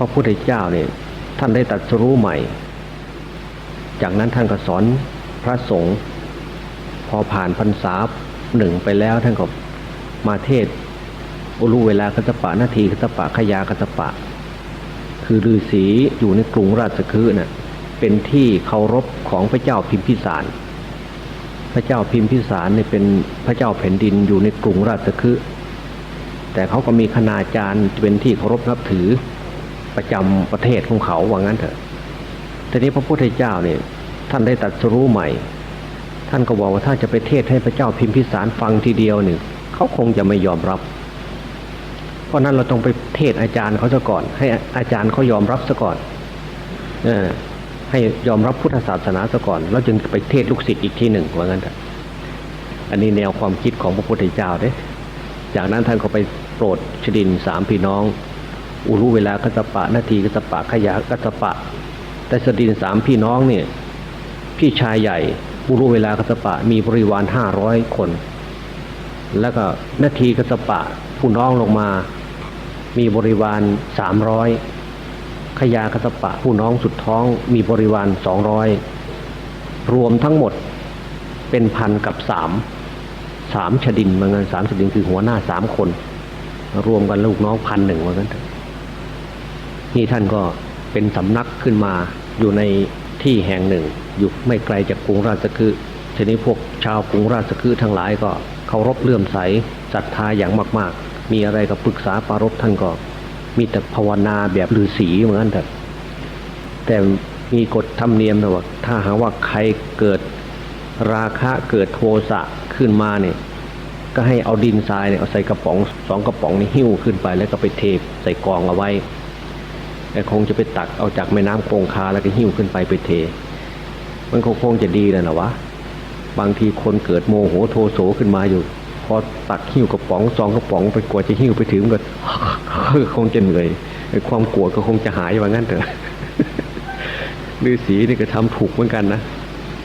ระพุทธเจ้าเนี่ยท่านได้ตรัสรู้ใหม่ จากนั้นท่านก็สอนพระสงฆ์พอผ่านพรรษาหนึ่งไปแล้วท่านก็มาเทศอุรุเวลากัสปะนาทีกัสปะขยากัสปะ คือฤาษีอยู่ในกรุงราชคฤห์น่ะเป็นที่เคารพของพระเจ้าพิมพิสาร พระเจ้าพิมพิสารเนี่ยเป็นพระเจ้าแผ่นดินอยู่ในกรุงราชคฤห์แต่เขาก็มีคณาจารย์เป็นที่เคารพนับถือ ประจำประเทศของเขาว่างั้นเถอะทีนี้พระพุทธเจ้าเนี่ยท่านได้ตรัสรู้ใหม่ ท่านก็บอกว่าถ้าจะไปเทศให้พระเจ้าพิมพิสารฟังทีเดียวเนี่ยเขาคงจะไม่ยอมรับ เพราะนั้นเราต้องไปเทศอาจารย์เขาซะก่อน ให้อาจารย์เขายอมรับซะก่อน เออให้ยอมรับพุทธศาสนาซะก่อน แล้วจึงไปเทศลูกศิษย์อีกทีหนึ่งว่างั้นเถอะอันนี้แนวความคิดของพระพุทธเจ้าเด้จากนั้นท่านก็ไปโปรดชดินสามพี่น้อง อุรุเวลากัสปะ นาทีกัสปะ ขยะกัสปะ แต่สดินสามพี่น้องเนี่ย พี่ชายใหญ่อุรุเวลากัสปะ มีบริวารห้าร้อยคน แล้วก็นาทีกัสปะ ผู้น้องลงมา มีบริวารสามร้อยขยากัสปะ ผู้น้องสุดท้องมีบริวารสองร้อยรวมทั้งหมดเป็นพันกับสามสามชดินเหมือนกันสามชดินคือหัวหน้าสามคน รวมกันลูกน้องพันหนึ่งเหมือนกัน นี่ท่านก็เป็นสำนักขึ้นมาอยู่ในที่แห่งหนึ่ง อยู่ไม่ไกลจากกรุงราชคฤห์ทีนี้พวกชาวกรุงราชคฤห์ทั้งหลายก็เคารพเลื่อมใสศรัทธาอย่างมาก ๆ มีอะไรก็ปรึกษาปรารภท่านก็ มีแต่ภาวนาแบบฤาษีเหมือนกันแต่แต่มีกฎธรรมเนียมนะว่าถ้าหากว่าใครเกิดราคะเกิดโทสะขึ้นมาเนี่ยก็ให้เอาดินทรายเนี่ยเอาใส่กระป๋องสองกระป๋องนี่หิ้วขึ้นไปแล้วก็ไปเทใส่กองเอาไว้ คงจะไปตักเอาจากแม่น้ำคงคาแล้วก็หิ้วขึ้นไปไปเท มันคงคงจะดีแล้วนะวะบางทีคนเกิดโมโหโทโสขึ้นมาอยู่ พอตักหิ้วกระป๋องซองกระป๋องไปกว่าจะหิ้วไปถึงก็คงจะเหนื่อยความกลัวก็คงจะหายว่างั้นเถอะฤาษีนี่ก็ทำถูกเหมือนกันนะ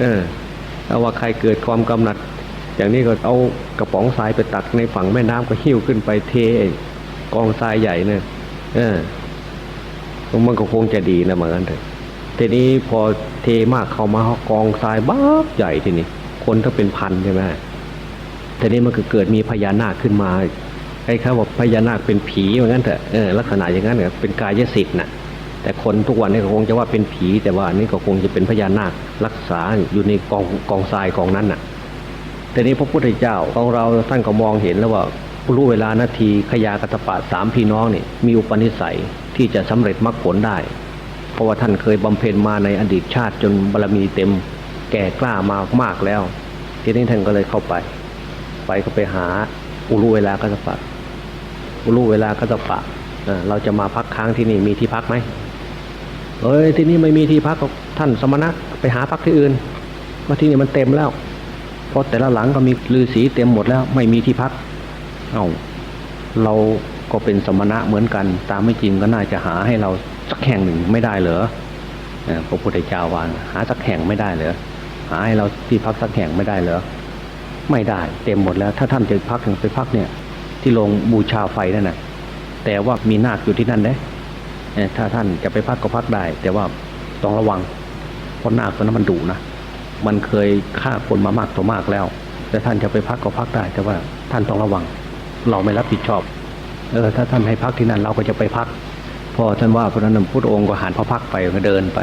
เออถ้าว่าใครเกิดความกำหนัด อย่างนี้ก็เอากระป๋องทรายไปตักในฝั่งแม่น้ำก็หิ้วขึ้นไปเทไอ้กองทรายใหญ่เนี่ยเออ มันก็คงจะดีนะเหมือนกันเถอะทีนี้พอเทมากเข้ามากองทรายบ้าใหญ่ทีนี้คนถ้าเป็นพันใช่ไหมทีนี้มันก็เกิดมีพญานาคขึ้นมาไอ้เขาบอกพญานาคเป็นผีเหมือนกันเถอะเออลักษณะอย่างนั้นเนี่ยเป็นกายสิทธิ์น่ะแต่คนทุกวันนี้ก็คงจะว่าเป็นผี แต่ว่านนี้ก็คงจะเป็นพญานาครักษาอยู่ในกองกองทรายกองนั้นน่ะแต่นี้พระพุทธเจ้าของเราท่านก็มองเห็นแล้วว่ารู้เวลานาทีขยากัตปะสามพี่น้องนี่มีอุปนิสัย ที่จะสำเร็จมรรคผลได้ เพราะว่าท่านเคยบำเพ็ญมาในอดีตชาติจนบารมีเต็มแก่กล้ามามากแล้ว ทีนี้ท่านก็เลยเข้าไป ไปก็ไปหาอุรุเวลากัตปะอุรุเวลากัตปะเอ่อเราจะมาพักค้างที่นี่มีที่พักไหมเอ้ยที่นี่ไม่มีที่พักท่านสมณะไปหาพักที่อื่นมาที่นี่มันเต็มแล้วเพราะแต่ละหลังก็มีฤาษีเต็มหมดแล้ว ไม่มีที่พัก เอา้าเรา ก็เป็นสมณะเหมือนกัน ตามไม่จริงก็น่าจะหาให้เราสักแห่งหนึ่งไม่ได้เหรอพระพุทธเจ้าวานหาสักแห่งไม่ได้เหรอหาให้เราที่พักสักแห่งไม่ได้เหรอไม่ได้เต็มหมดแล้ว ถ้าท่านจะพักถึงไปพักเนี่ย ที่ลงบูชาไฟนั่นนะแต่ว่ามีนาคอยู่ที่นั่นเด้เออถ้าท่านจะไปพักก็พักได้ แต่ว่าต้องระวังเพราะนาคตัวนั้นมันดุนะมันเคยฆ่าคนมามากต่อมากแล้ว แต่ท่านจะไปพักก็พักได้ แต่ว่าท่านต้องระวัง เราไม่รับผิดชอบ เออถ้าท่านให้พักที่นั่นเราก็จะไปพักพอท่านว่าพระนั้นพุทธองค์ก็หันพระพักไปก็เดินไป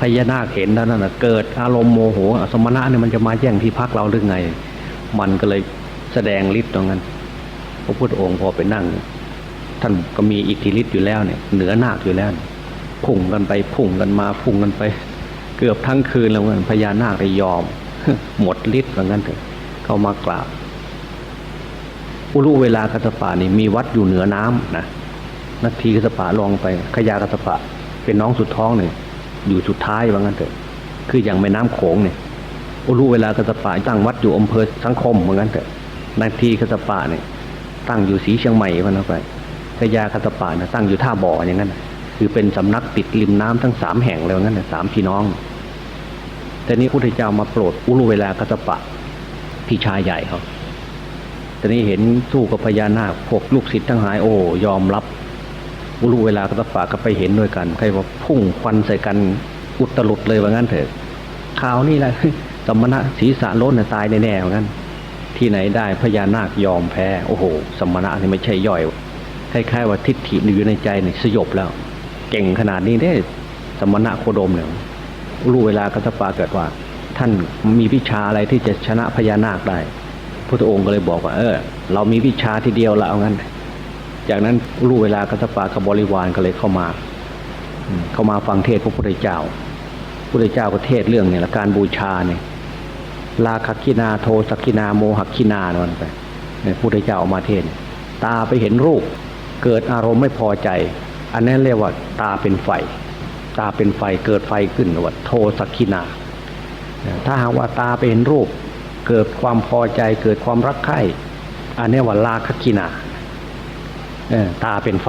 พญานาคเห็นแล้วนั่นนะเกิดอารมณ์โมโหอสมณะเนี่ยมันจะมาแย่งที่พักเราหรือไง มันก็เลยแสดงฤทธิ์ตรงนั้น พระพุทธองค์พอไปนั่ง ท่านก็มีอิทธิฤทธิ์อยู่แล้วเนี่ยเหนือนาคอยู่แล้วพุ่งกันไปพุ่งกันมาพุ่งกันไป เกือบทั้งคืนแล้วเงินพญานาคได้ยอม หมดฤทธิ์ว่างั้นเถอะเข้ามากราบ อุรุเวลากัสปะนี่มีวัดอยู่เหนือน้ำนะนาทีกัสปะลองไปขยากัสปะ เป็นน้องสุดท้องเนี่ยอยู่สุดท้ายว่างั้นเถอะ คืออย่างแม่น้ำโขงเนี่ยอุรุเวลากัสปะตั้งวัดอยู่อำเภอสังคมเหมือนกันเถอะนาทีกัสปะเนี่ยตั้งอยู่สีเชียงใหม่พันเอาไปขยากัสปะนะตั้งอยู่ท่าบ่ออย่างนั้นคือเป็นสำนักติดริมน้ำทั้งสามแห่งเลยว่างั้นนะสามพี่น้อง แต่นี้พุทธเจ้ามาโปรดอุรุเวลากัสปะพี่ชายใหญ่เขา ต่นี้เห็นสู้กับพญานาคพวกลูกศิษย์ทั้งหลายโอ้ยอมรับรู้เวลาก็ตฝากก็ไปเห็นด้วยกัน ใครว่าพุ่งควันใส่กันอุตลุดเลยว่างั้นเถอะข่าวนี่แหละสมณะศีรษะโล้นตายแน่ๆว่างั้น ที่ไหนได้พญานาคยอมแพ้ โอ้โห สมณะนี่ไม่ใช่ย่อยคล้ายๆว่าทิฏฐิอยู่ในใจนี่สยบแล้ว เก่งขนาดนี้ได้สมณะโคดมเนี่ยรู้เวลากัสปาเกิดว่า ท่านมีวิชาอะไรที่จะชนะพญานาคได้ พระองค์ก็เลยบอกว่า เออ เรามีวิชาทีเดียวละเอางั้น จากนั้นรู้เวลากัสปากับบริวารก็เลยเข้ามา เข้ามาฟังเทศพระพุทธเจ้าพระพุทธเจ้าก็เทศเรื่องเนี่ยละการบูชาเนี่ยราคคินาโทสักินาโมหคินานั่นไปเนี่ยพุทธเจ้าออกมาเทศน์ตาไปเห็นรูป เกิดอารมณ์ไม่พอใจ อันนั้นเรียกว่า ตาเป็นไฟ ตาเป็นไฟเกิดไฟขึ้นว่าโทสักินา ถ้าหากว่าตาไปเห็นรูป เกิดความพอใจเกิดความรักใคร่อันนี้ว่าราคคินาเออตาเป็นไฟ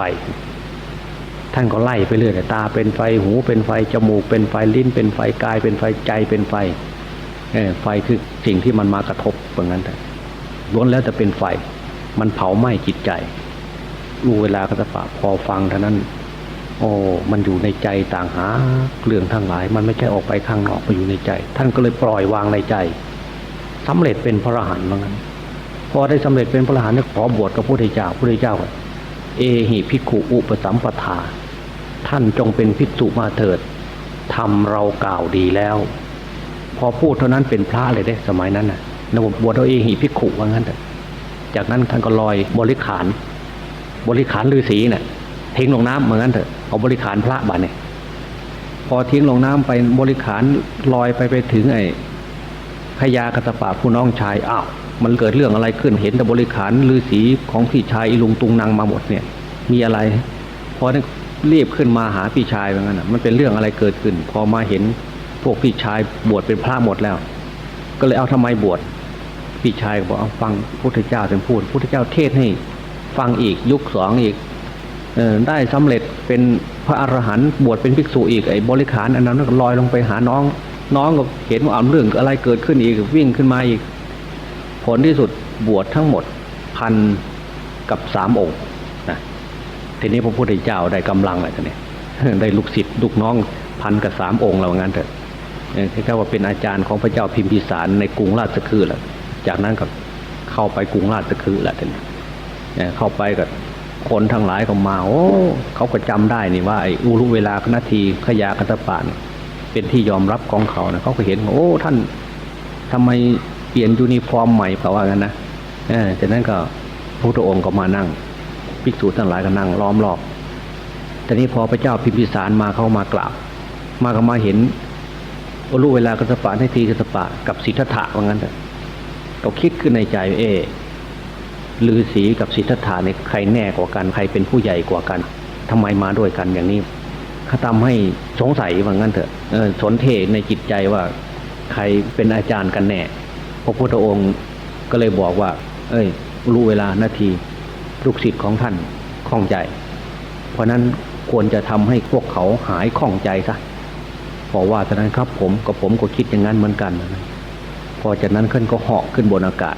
ท่านก็ไล่ไปเรื่อยตาเป็นไฟหูเป็นไฟจมูกเป็นไฟลิ้นเป็นไฟกายเป็นไฟใจเป็นไฟเออไฟคือสิ่งที่มันมากระทบแบบนั้นแต่ล้วนแล้วแต่เป็นไฟ มันเผาไหม้จิตใจรู้เวลาก็จะปะพอฟังเท่านั้น โอ้มันอยู่ในใจต่างหาเรื่องทั้งหลาย มันไม่ใช่ออกไปข้างนอกไปอยู่ในใจ ท่านก็เลยปล่อยวางในใจ สำเร็จเป็นพระอรหันต์เหมือนกันพอได้สำเร็จเป็นพระอรหันต์เนี่ยขอบวชกับพระพุทธเจ้าพระพุทธเจ้า เอหิภิกขุอุปสัมปทา ท่านจงเป็นภิกษุมาเถิดทำเรากล่าวดีแล้ว พอพูดเท่านั้นเป็นพระเลยได้สมัยนั้นนะนบบวชเอาเองหิพิกขุว่างั้นเถอะจากนั้นท่านก็ลอยบริขาร บริขารฤาษีเนี่ยทิ้งลงน้ำเหมือนกันเถอะเอาบริขารพระบาเนี่ยพอทิ้งลงน้ำไปบริขารลอยไปไปถึงไอ้ พญากระตปาผู้น้องชายอ้าวมันเกิดเรื่องอะไรขึ้นเห็นแต่บริขารฤาษีของพี่ชายอีลุงตุงนางมาหมดเนี่ย มีอะไรพอนั้นรีบขึ้นมาหาพี่ชายเหมือนกันนะมันเป็นเรื่องอะไรเกิดขึ้น พอมาเห็นพวกพี่ชายบวชเป็นพระหมดแล้ว ก็เลยเอาทำไมบวชพี่ชายบอกเอาฟังพุทธเจ้าเป็นพูดพุทธเจ้าเทศให้ ฟังอีกยุคสองอีกออได้สำเร็จเป็นพระอรหันต์บวชเป็นภิกษุอีกไอ้บริขารอันนั้นก็ลอยลงไปหาน้อง น้องก็เห็นว่าเอาเรื่องอะไรเกิดขึ้นอีกวิ่งขึ้นมาอีก ผลที่สุดบวชทั้งหมดพันกับสามองค์นะทีนี้พระพุทธเจ้าได้กำลังอะไรทีนี้ได้ลูกศิษย์ลูกน้องพันกับสามองค์เรางั้นเถอะที่เขาว่าเป็นอาจารย์ของพระเจ้าพิมพิสารในกรุงราชคฤห์แหละจากนั้นก็เข้าไปกรุงราชคฤห์แหละทีนี้เข้าไปกับคนทั้งหลายก็มาโอ้เขาก็จำได้นี่ว่าไอ้อุรุเวลาคณทีขยาคัตปาน เป็นที่ยอมรับของเขานะเขาก็เห็นว่าโอ้ท่านทำไมเปลี่ยนยูนิฟอร์มใหม่เปล่าว่ากันนะเออจากนั้นก็พระพุทธองค์ก็มานั่งภิกษุทั้งหลายก็นั่งล้อมรอบแต่นี้พอพระเจ้าพิมพิสารมาเข้ามากราบ มาก็มาเห็นรู้เวลากระสปะให้ทีกระสปะกับสิทธัตถะว่างั้นเถอะก็คิดขึ้นในใจเอลือสีกับสิทธัตถะเนี่ยใครแน่กว่ากันใครเป็นผู้ใหญ่กว่ากันทำไมมาด้วยกันอย่างนี้ เขาทำให้สงสัยว่างั้นเถอะสนเทในจิตใจว่าใครเป็นอาจารย์กันแน่ พระพุทธองค์ก็เลยบอกว่า เอ้ย รู้เวลานาที ลูกศิษย์ของท่านข้องใจ เพราะนั้นควรจะทำให้พวกเขาหายข้องใจซะพอว่าจากนั้นครับผมกับผมก็คิดอย่างนั้นเหมือนกันนะพอจากนั้นขึ้นก็เหาะขึ้นบนอากาศ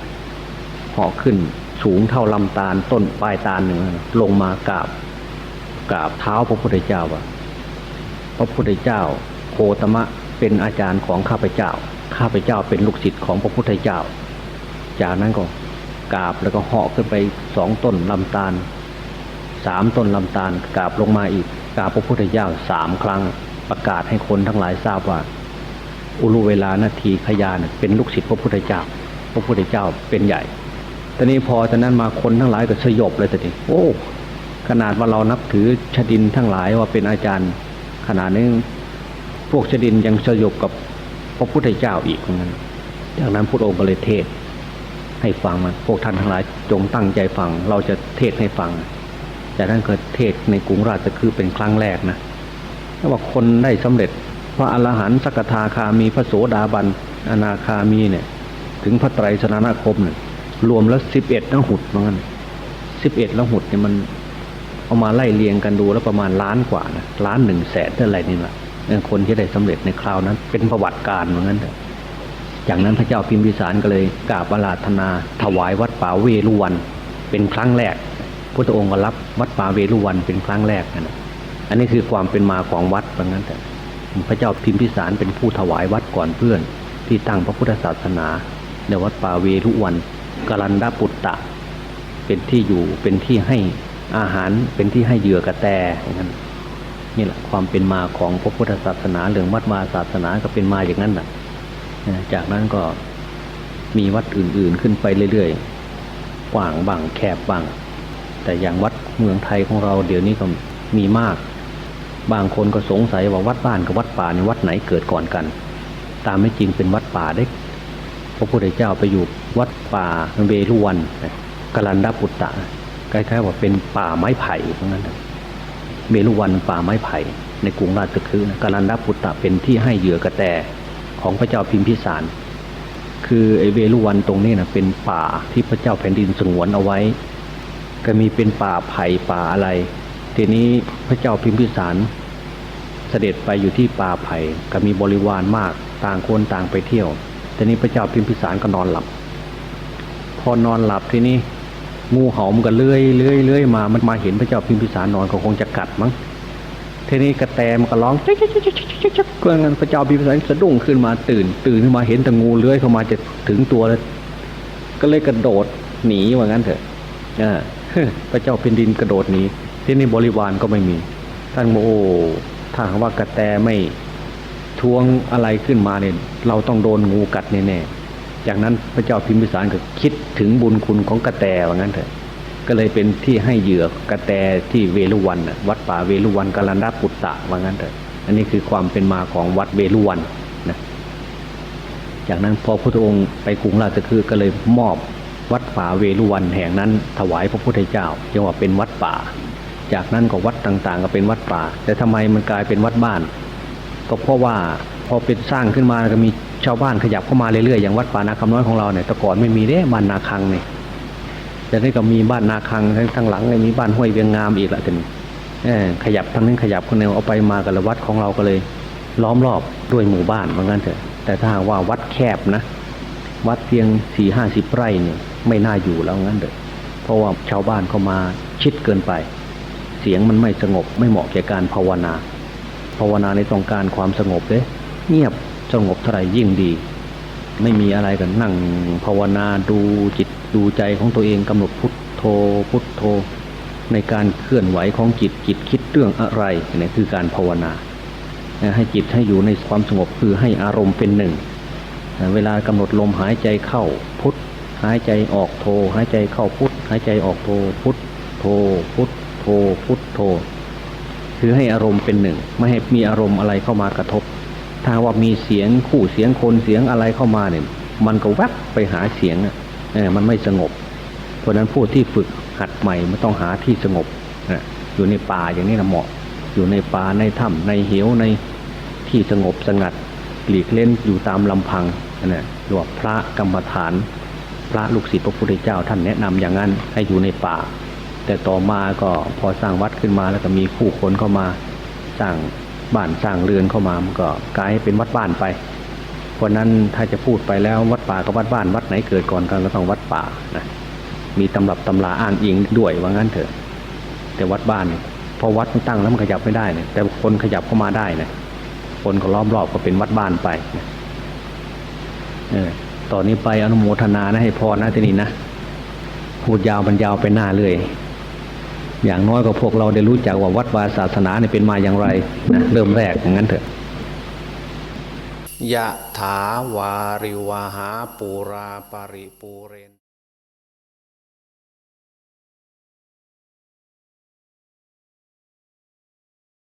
เหาะขึ้นสูงเท่าลำตาลต้นปลายตาลหนึ่งลงมากราบกราบเท้าพระพุทธเจ้าว่า พระพุทธเจ้า โคตมะเป็นอาจารย์ของข้าพเจ้า ข้าพเจ้าเป็นลูกศิษย์ของพระพุทธเจ้า จากนั้นก็กราบแล้วก็เหาะขึ้นไปสองต้นลำตาลสามต้นลำตาลกราบลงมาอีกกราบพระพุทธเจ้าสามครั้งประกาศให้คนทั้งหลายทราบว่า อุรุเวลานาทีขยานเป็นลูกศิษย์พระพุทธเจ้า พระพุทธเจ้าเป็นใหญ่ตอนนี้พอจากนั้นมาคนทั้งหลายก็สยบเลยทีนี้โอ้ ขนาดว่าเรานับถือชดินทั้งหลายว่าเป็นอาจารย์ ขนาดนี้พวกชดินยังสยบกับพระพุทธเจ้าอีกเหมือนกันจากนั้นพระองค์ก็เลยเทศ ให้ฟังมันพวกท่านทั้งหลายจงตั้งใจฟัง เราจะเทศให้ฟัง จากนั้นเกิดเทศในกรุงราชคือเป็นครั้งแรกนะถ้าว่าคนได้สำเร็จพระอรหันต์สกทาคามีพระโสดาบันอนาคามีเนี่ย ถึงพระไตรสนานคมเนี่ยรวมแล้วสิบเอ็ดละหุดเหมือนกันสิบเอ็ดละหุดเนี่ยมัน เอามาไล่เรียงกันดูแล้วประมาณล้านกว่านะล้านหนึ่งแสนเท่าไรนี่แหละคนที่ได้สำเร็จในคราวนั้น เป็นประวัติการเหมือนกันเถอะจากนั้นพระเจ้าพิมพิสารก็เลยกราบอาราธนา ถวายวัดป่าเวรุวัน เป็นครั้งแรกพุทธองค์ก็รับวัดป่าเวรุวันเป็นครั้งแรกนะอันนี้คือความเป็นมาของวัดเพราะงั้นแต่พระเจ้าพิมพิสารเป็นผู้ถวายวัดก่อนเพื่อน ที่ตั้งพระพุทธศาสนาในวัดป่าเวรุวันกรันดาปุตตะ เป็นที่อยู่เป็นที่ให้ อาหารเป็นที่ให้เหยื่อกระแตอย่างนั้นนี่แหละความเป็นมาของพระพุทธศาสนาเรื่องวัดวาศาสนาก็เป็นมาอย่างนั้นแหละจากนั้นก็มีวัดอื่นๆขึ้นไปเรื่อยๆกว้างบ้างแคบบ้างแต่อย่างวัดเมืองไทยของเราเดี๋ยวนี้ก็มีมาก บางคนก็สงสัยว่าวัดบ้านกับวัดป่าในวัดไหนเกิดก่อนกัน ตามไม่จริงเป็นวัดป่าเด็กพระพุทธเจ้าไปอยู่วัดป่าเวรุวันกรันดาปุตตะ คล้ายๆว่าเป็นป่าไม้ไผ่เพราะงั้นนะเวรุวันป่าไม้ไผ่ ในกรุงราชคฤห์นะกรันดาปุตตะเป็นที่ให้เหยื่อกระแตของพระเจ้าพิมพิสาร คือไอเวรุวันตรงนี้นะเป็นป่าที่พระเจ้าแผ่นดินสงวนเอาไว้ ก็มีเป็นป่าไผ่ป่าอะไร ทีนี้พระเจ้าพิมพิสารเสด็จไปอยู่ที่ป่าไผ่ก็มีบริวารมากต่างคนต่างไปเที่ยว ทีนี้พระเจ้าพิมพิสารก็นอนหลับ พอนอนหลับทีนี้ งูเห่ามันก็เลื้อยเลื้อยเลื้อยมา มันมาเห็นพระเจ้าพิมพิสารนอนก็คงจะกัดมั้งทีนี้กระแตมันก็ร้องจ๊กจ๊กจ๊กจ๊กจ๊กจ๊กเพื่อนกันพระเจ้าพิมพิสารสะดุ้งขึ้นมาตื่น ตื่นขึ้นมาเห็นแต่งูเลื้อยเข้ามาจะถึงตัวแล้วก็เลยกระโดดหนีว่างั้นเถอะพระเจ้าเป็นดินกระโดดหนีที่นี่บริวารก็ไม่มี ท่านบอกโอ้ถ้าว่ากระแตไม่ทวงอะไรขึ้นมาเนี่ยเราต้องโดนงูกัดแน่ๆ จากนั้นพระเจ้าพิมพิสารก็คิดถึงบุญคุณของกระแตว่างั้นเถอะ ก็เลยเป็นที่ให้เหยื่อกระแตที่เวลุวันวัดป่าเวลุวันกาลันดาปุตตะว่างั้นเถอะ อันนี้คือความเป็นมาของวัดเวลุวันนะ จากนั้นพอพระพุทธองค์ไปกรุงราชคฤห์ก็เลยมอบวัดป่าเวรุวันแห่งนั้น ถวายพระพุทธเจ้าจึงว่าเป็นวัดป่า จากนั้นก็วัดต่างๆ ก็เป็นวัดป่า แต่ทำไมมันกลายเป็นวัดบ้าน ก็เพราะว่าพอเป็นสร้างขึ้นมาก็มี ชาวบ้านขยับเข้ามาเรื่อยๆอย่างวัดป่านาคำน้อยของเราเนี่ยแต่ก่อนไม่มีเด้บ้านนาคังเนี่ยแต่นี่ก็มีบ้านนาคังทั้งทางหลังเลยมีบ้านห้วยเวียงงามอีกละทีนขยับทั้งนั้นขยับคนเดียวเอาไปมากันละวัดของเราก็เลย ล้อมรอบด้วยหมู่บ้านว่างั้นเถอะ แต่ถ้าว่าวัดแคบนะ วัดเพียงสี่ห้าสิบไร่เนี่ยไม่น่าอยู่แล้วงั้นเถอะเพราะว่าชาวบ้านเข้ามาชิดเกินไป เสียงมันไม่สงบไม่เหมาะแก่การภาวนา ภาวนาในต้องการความสงบเลยเงียบ สงบเท่าไหร่ยิ่งดี ไม่มีอะไรกันนั่งภาวนาดูจิตดูใจของตัวเองกำหนดพุทโธพุทโธ ในการเคลื่อนไหวของจิตจิตคิดเรื่องอะไรนี่คือการภาวนาให้จิตให้อยู่ในความสงบคือให้อารมณ์เป็นหนึ่ง เวลากำหนดลมหายใจเข้าพุทหายใจออกโทหายใจเข้าพุทหายใจออกโทพุทโทพุทโทพุทโท คือให้อารมณ์เป็นหนึ่ง ไม่ให้มีอารมณ์อะไรเข้ามากระทบ ถ้าว่ามีเสียงคู่เสียงคนเสียงอะไรเข้ามาเนี่ย มันก็แวบไปหาเสียงอะเออมันไม่สงบ เพราะนั้นผู้ที่ฝึกหัดใหม่มันต้องหาที่สงบนะอยู่ในป่าอย่างนี้นะเหมาะ อยู่ในป่าในถ้ำในเหวในที่สงบสงัดหลีกเล่นอยู่ตามลำพังนะหรือว่าพระกรรมฐาน พระลูกศิษย์พระพุทธเจ้า ท่านแนะนำอย่างนั้นให้อยู่ในป่า แต่ต่อมาก็พอสร้างวัดขึ้นมาแล้วก็มีผู้คนเข้ามาสร้าง บ้านสร้างเรือนเข้ามามันก็กลายให้เป็นวัดบ้านไป เพราะนั้นถ้าจะพูดไปแล้ววัดป่ากับวัดบ้านวัดไหนเกิดก่อนกันก็ต้องวัดป่านะมีตำรับตำราอ้างอิงด้วยว่างั้นเถอะ แต่วัดบ้านเนี่ยพอวัดมันตั้งแล้วมันขยับไม่ได้เนี่ยแต่คนขยับเข้ามาได้เนี่ยคนก็ล้อมรอบก็เป็นวัดบ้านไปนะเออต่อนนี้ไปอนุโมทนานะให้พรนะทีนี้นะพูดยาวบรรยาวไปหน้าเลย อย่างน้อยก็พวกเราได้รู้จักว่าวัดวาศาสนาเนี่ยเป็นมาอย่างไรนะเริ่มแรกอย่างนั้นเถอะยะถาวาริวหาปูราปริปูเรน